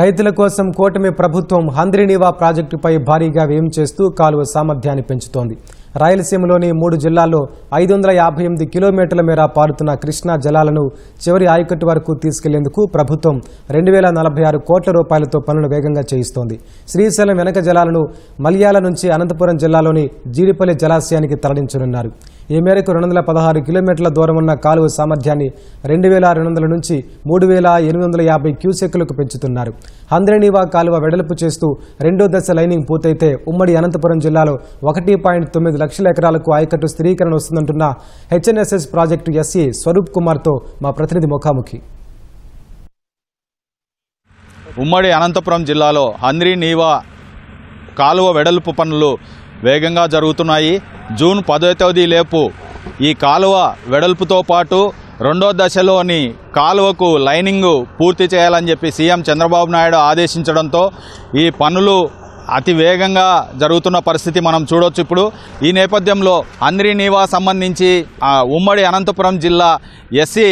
రైతుల కోసం కూటమి ప్రభుత్వం హంద్రీనీవా ప్రాజెక్టుపై భారీగా వ్యయం చేస్తూ కాలువ సామర్థ్యాన్ని పెంచుతోంది. రాయలసీమలోని మూడు జిల్లాల్లో ఐదు వందల యాభై ఎనిమిది కిలోమీటర్ల మేర పారుతున్న కృష్ణా జలాలను చివరి ఆయకట్టు వరకు తీసుకెళ్ళేందుకు ప్రభుత్వం రెండు వేల నలభై ఆరు కోట్ల రూపాయలతో పనులు వేగంగా చేయిస్తోంది. శ్రీశైలం వెనక జలాలను మల్యాల నుంచి అనంతపురం జిల్లాలోని జీడిపల్లి జలాశయానికి తరలించనున్నారు. ఈ మేరకు రెండు వందల పదహారు కిలోమీటర్ల దూరం ఉన్న కాలువ సామర్థ్యాన్ని రెండు వేల రెండు వందల నుంచి మూడు వేల ఎనిమిది వందల యాభై క్యూసెక్కులకు పెంచుతున్నారు. హంద్రేనీవా కాలువ వెడల్పు చేస్తూ రెండో దశ లైనింగ్ పూర్తయితే ఉమ్మడి అనంతపురం జిల్లాలో ఒకటి పాయింట్ తొమ్మిది లక్షల ఎకరాలకు ఆయకట్టు స్థిరీకరణ వస్తుందంటున్న హెచ్ఎన్ఎస్ఎస్ ప్రాజెక్టు ఎస్సీ స్వరూప్ కుమార్తో మా ప్రతినిధి ముఖాముఖి. ఉమ్మడి అనంతపురం జిల్లాలో హంద్రి నీవా కాలువ వెడల్పు పనులు వేగంగా జరుగుతున్నాయి. జూన్ పదో తేదీ లేపు ఈ కాలువ వెడల్పుతో పాటు రెండో దశలోని కాలువకు లైనింగ్ పూర్తి చేయాలని చెప్పి సీఎం చంద్రబాబు నాయుడు ఆదేశించడంతో ఈ పనులు అతి వేగంగా జరుగుతున్న పరిస్థితి మనం చూడొచ్చు ఇప్పుడు. ఈ నేపథ్యంలో హంద్రి నీవా సంబంధించి ఉమ్మడి అనంతపురం జిల్లా ఎస్సీ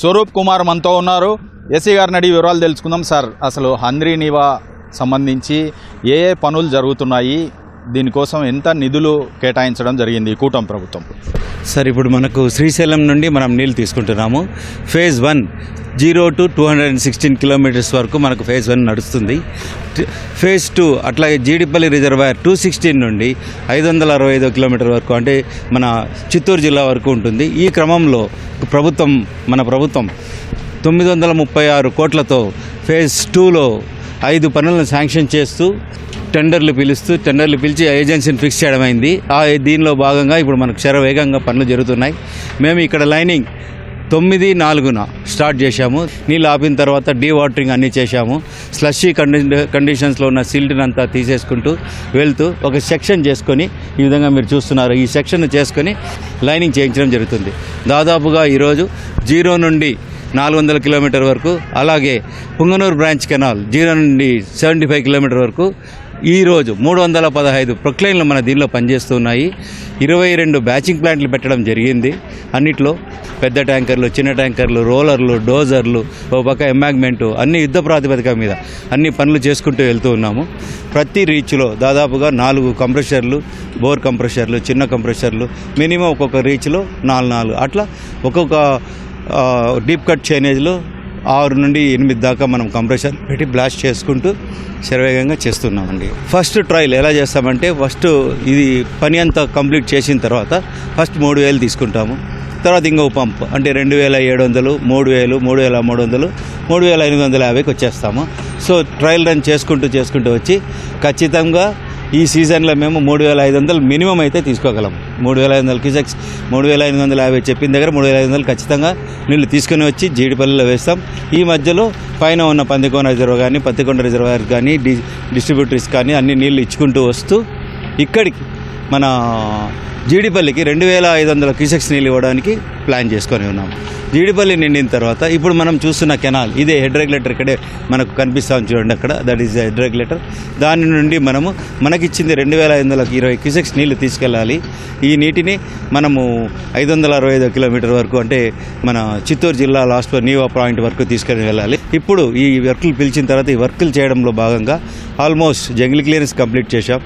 స్వరూప్ కుమార్ మనతో ఉన్నారు. ఎస్సీ గారిని అడిగి వివరాలు తెలుసుకుందాం సార్. అసలు హంద్రి నీవా సంబంధించి ఏ ఏ పనులు జరుగుతున్నాయి? దీనికోసం ఎంత నిధులు కేటాయించడం జరిగింది ఈ కూటమి ప్రభుత్వం? సార్ ఇప్పుడు మనకు శ్రీశైలం నుండి మనం నీళ్ళు తీసుకుంటున్నాము. Phase one zero to two hundred and sixteen kilometres వరకు మనకు ఫేజ్ వన్ నడుస్తుంది. ఫేజ్ టూ అట్లాగే జీడిపల్లి రిజర్వాయర్ టూ సిక్స్టీన్ నుండి ఐదు వందల అరవై ఐదో కిలోమీటర్ వరకు అంటే మన చిత్తూరు జిల్లా వరకు ఉంటుంది. ఈ క్రమంలో ప్రభుత్వం మన ప్రభుత్వం తొమ్మిది వందల ముప్పై ఆరు కోట్లతో ఫేజ్ టూలో ఐదు పనులను శాంక్షన్ చేస్తూ టెండర్లు పిలుస్తూ టెండర్లు పిలిచి ఏజెన్సీని ఫిక్స్ చేయడం అయింది. ఆ దీనిలో భాగంగా ఇప్పుడు మనకు శరవేగంగా పనులు జరుగుతున్నాయి. మేము ఇక్కడ లైనింగ్ తొమ్మిది నాలుగున స్టార్ట్ చేశాము. నీళ్ళు ఆపిన తర్వాత డీ వాటరింగ్ అన్నీ చేశాము. స్లషీ కండి కండిషన్స్లో ఉన్న సిల్ట్ని అంతా తీసేసుకుంటూ వెళ్తూ ఒక సెక్షన్ చేసుకొని ఈ విధంగా మీరు చూస్తున్నారు. ఈ సెక్షన్ చేసుకొని లైనింగ్ చేయించడం జరుగుతుంది. దాదాపుగా ఈరోజు జీరో నుండి నాలుగు వందల కిలోమీటర్ వరకు అలాగే పుంగనూరు బ్రాంచ్ కెనాల్ జీరో నుండి సెవెంటీ ఫైవ్ కిలోమీటర్ వరకు ఈరోజు మూడు వందల పదహైదు ప్రొక్లైన్లు మన దీనిలో పనిచేస్తున్నాయి. ఇరవై రెండు బ్యాచింగ్ ప్లాంట్లు పెట్టడం జరిగింది. అన్నిట్లో పెద్ద ట్యాంకర్లు చిన్న ట్యాంకర్లు రోలర్లు డోజర్లు ఓ పక్క ఎంబాగ్మెంటు అన్ని యుద్ధ ప్రాతిపదిక మీద అన్ని పనులు చేసుకుంటూ వెళ్తూ ఉన్నాము. ప్రతి రీచ్లో దాదాపుగా నాలుగు కంప్రెషర్లు బోర్ కంప్రెషర్లు చిన్న కంప్రెషర్లు మినిమం ఒక్కొక్క రీచ్లో నాలుగు నాలుగు అట్లా ఒక్కొక్క డీప్ కట్ చైనేజ్లో ఆరు నుండి ఎనిమిది దాకా మనం కంప్రెషన్ పెట్టి బ్లాస్ట్ చేసుకుంటూ శరవేగంగా చేస్తున్నామండి. ఫస్ట్ ట్రయల్ ఎలా చేస్తామంటే ఫస్ట్ ఇది పని అంతా కంప్లీట్ చేసిన తర్వాత ఫస్ట్ మూడు వేలు తీసుకుంటాము. తర్వాత ఇంకో పంప్ అంటే రెండు వేల ఏడు వందలు మూడు వేలు మూడు వేల మూడు వందలు మూడు వేల ఎనిమిది వందల యాభైకి వచ్చేస్తాము. సో ట్రయల్ రన్ చేసుకుంటూ చేసుకుంటూ వచ్చి ఖచ్చితంగా ఈ సీజన్లో మేము మూడు వేల ఐదు వందలు మినిమం అయితే తీసుకోగలము. మూడు వేల ఐదు వందల క్యూసెక్స్ మూడు వేల ఐదు వందల యాభై చెప్పిన దగ్గర మూడు వేల ఐదు వందలు ఖచ్చితంగా నీళ్ళు తీసుకుని వచ్చి జీడిపల్లిలో వేస్తాం. ఈ మధ్యలో పైన ఉన్న పందికోన రిజర్వ్ కానీ పత్తికొండ రిజర్వాయర్ కానీ డి డిస్ట్రిబ్యూటర్స్ కానీ అన్ని నీళ్ళు ఇచ్చుకుంటూ వస్తూ ఇక్కడికి మన జీడిపల్లికి రెండు వేల ఐదు వందల క్యూసెక్స్ నీళ్ళు ఇవ్వడానికి ప్లాన్ చేసుకొని ఉన్నాం. జీడిపల్లి నిండిన తర్వాత ఇప్పుడు మనం చూస్తున్న కెనాల్ ఇదే హెడ్ రెగ్యులేటర్ ఇక్కడే మనకు కనిపిస్తాం చూడండి అక్కడ. That is head regulator. దాని నుండి మనము మనకిచ్చింది రెండు వేల ఐదు వందల ఇరవై క్యూసెక్స్ నీళ్ళు తీసుకెళ్ళాలి. ఈ నీటిని మనము ఐదు వందల అరవై ఐదు కిలోమీటర్ వరకు అంటే మన చిత్తూరు జిల్లా లాస్ట్ నీవా పాయింట్ వరకు తీసుకొని వెళ్ళాలి. ఇప్పుడు ఈ వర్కులు పిలిచిన తర్వాత ఈ వర్కులు చేయడంలో భాగంగా ఆల్మోస్ట్ జంగిల్ క్లియరెన్స్ కంప్లీట్ చేశాం.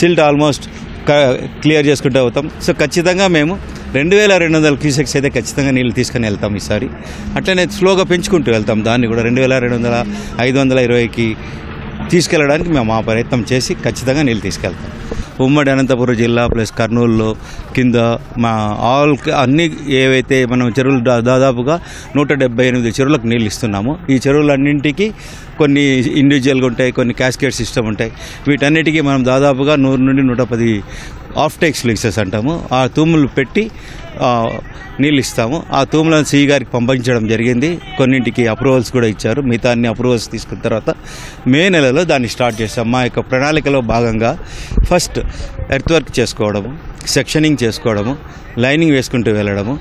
సిల్ట్ ఆల్మోస్ట్ క్లియర్ చేసుకుంటూ అవుతాం సో ఖచ్చితంగా మేము రెండు వేల రెండు వందల క్యూసెక్స్ అయితే ఖచ్చితంగా నీళ్ళు తీసుకొని వెళ్తాం ఈసారి. అట్లనే స్లోగా పెంచుకుంటూ వెళ్తాం. దాన్ని కూడా రెండు వేల రెండు వందల ఐదు వందల ఇరవైకి తీసుకెళ్ళడానికి మేము ఆ ప్రయత్నం చేసి ఖచ్చితంగా నీళ్ళు తీసుకెళ్తాం. ఉమ్మడి అనంతపురం జిల్లా ప్లస్ కర్నూలులో కింద మా ఆల్ అన్ని ఏవైతే మనం చెరువులు దాదాపుగా నూట డెబ్బై ఎనిమిది చెరువులకు నీళ్ళు ఇస్తున్నాము ఈ చెరువులన్నింటికి కొన్ని ఇండివిజువల్గా ఉంటాయి కొన్ని క్యాస్కేట్ సిస్టమ్ ఉంటాయి. వీటన్నిటికీ మనం దాదాపుగా నూరు నుండి నూట పది ఆఫ్ టెక్స్ లిక్సెస్ అంటాము. ఆ తూములు పెట్టి నీళ్ళు ఇస్తాము ఆ తూములను సిఈ గారికి పంపించడం జరిగింది. కొన్నింటికి అప్రూవల్స్ కూడా ఇచ్చారు. మిగతా అన్ని అప్రూవల్స్ తీసుకున్న తర్వాత మే నెలలో దాన్ని స్టార్ట్ చేస్తాం మా యొక్క ప్రణాళికలో భాగంగా ఫస్ట్ ఎర్త్ వర్క్ చేసుకోవడము సెక్షనింగ్ చేసుకోవడము లైనింగ్ వేసుకుంటూ వెళ్ళడము.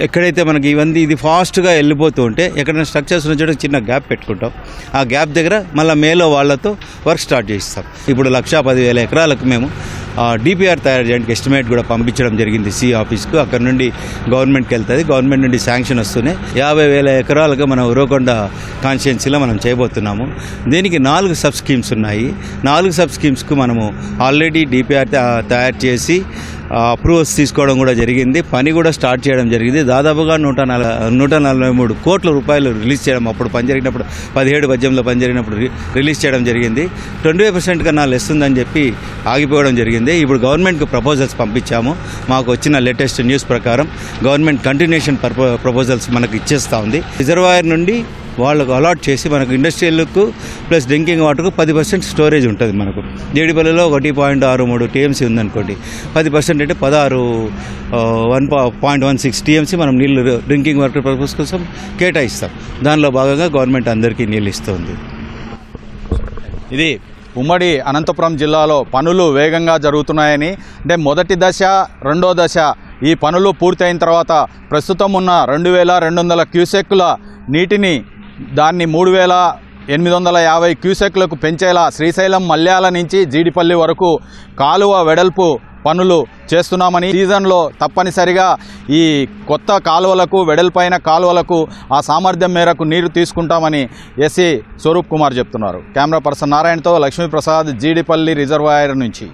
ఎక్కడైతే మనకి ఇవన్నీ ఇది ఫాస్ట్గా వెళ్ళిపోతూ ఉంటే ఎక్కడైనా స్ట్రక్చర్స్ ఉన్న చిన్న గ్యాప్ పెట్టుకుంటాం. ఆ గ్యాప్ దగ్గర మళ్ళీ మేలో వాళ్ళతో వర్క్ స్టార్ట్ చేస్తాం ఇప్పుడు లక్షా పదివేల ఎకరాలకు మేము డిపిఆర్ తయారు చేయడానికి ఎస్టిమేట్ కూడా పంపించడం జరిగింది సి ఆఫీస్కు అక్కడ నుండి గవర్నమెంట్కి వెళ్తుంది. గవర్నమెంట్ నుండి శాంక్షన్ వస్తూనే యాభై వేల ఎకరాలుగా మనం ఉరవకొండ కాన్స్టిట్యున్సీలో మనం చేయబోతున్నాము. దీనికి నాలుగు సబ్ స్కీమ్స్ ఉన్నాయి. నాలుగు సబ్ స్కీమ్స్కు మనము ఆల్రెడీ డిపిఆర్ తయారు చేసి అప్రూవల్స్ తీసుకోవడం కూడా జరిగింది. పని కూడా స్టార్ట్ చేయడం జరిగింది. దాదాపుగా నూట నల నూట నలభై మూడు కోట్ల రూపాయలు రిలీజ్ చేయడం అప్పుడు పని జరిగినప్పుడు పదిహేడు పద్యంలో పని జరిగినప్పుడు రిలీజ్ చేయడం జరిగింది. ట్వంటీ ఫైవ్ పర్సెంట్ కన్నా లెస్ ఉందని చెప్పి ఆగిపోవడం జరిగింది. ఇప్పుడు గవర్నమెంట్కి ప్రపోజల్స్ పంపించాము. మాకు వచ్చిన లేటెస్ట్ న్యూస్ ప్రకారం గవర్నమెంట్ కంటిన్యూషన్ పర్పో ప్రపోజల్స్ మనకు ఇచ్చేస్తూ ఉంది. రిజర్వాయర్ నుండి వాళ్ళకు అలాట్ చేసి మనకు ఇండస్ట్రియల్కు ప్లస్ డ్రింకింగ్ వాటర్కు పది పర్సెంట్ స్టోరేజ్ ఉంటుంది మనకు. జేడిపల్లిలో ఒకటి పాయింట్ ఆరు మూడు టీఎంసీ ఉందనుకోండి పది పర్సెంట్ అంటే పదహారు one point one six TMC మనం నీళ్ళు డ్రింకింగ్ వాటర్ పర్పస్ కోసం కేటాయిస్తాం. దానిలో భాగంగా గవర్నమెంట్ అందరికీ నీళ్ళు ఇస్తుంది. ఇది ఉమ్మడి అనంతపురం జిల్లాలో పనులు వేగంగా జరుగుతున్నాయని అంటే మొదటి దశ రెండో దశ ఈ పనులు పూర్తయిన తర్వాత ప్రస్తుతం ఉన్న రెండు వేల రెండు వందల క్యూసెక్కుల నీటిని దాన్ని మూడు వేల ఎనిమిది వందల యాభై క్యూసెక్లకు పెంచేలా శ్రీశైలం మల్యాల నుంచి జీడిపల్లి వరకు కాలువ వెడల్పు పనులు చేస్తున్నామని సీజన్లో తప్పనిసరిగా ఈ కొత్త కాలువలకు వెడల్పైన కాలువలకు ఆ సామర్థ్యం మేరకు నీరు తీసుకుంటామని ఎస్సీ స్వరూప్ కుమార్ చెప్తున్నారు. కెమెరా పర్సన్ నారాయణతో లక్ష్మీప్రసాద్ జీడిపల్లి రిజర్వాయర్ నుంచి.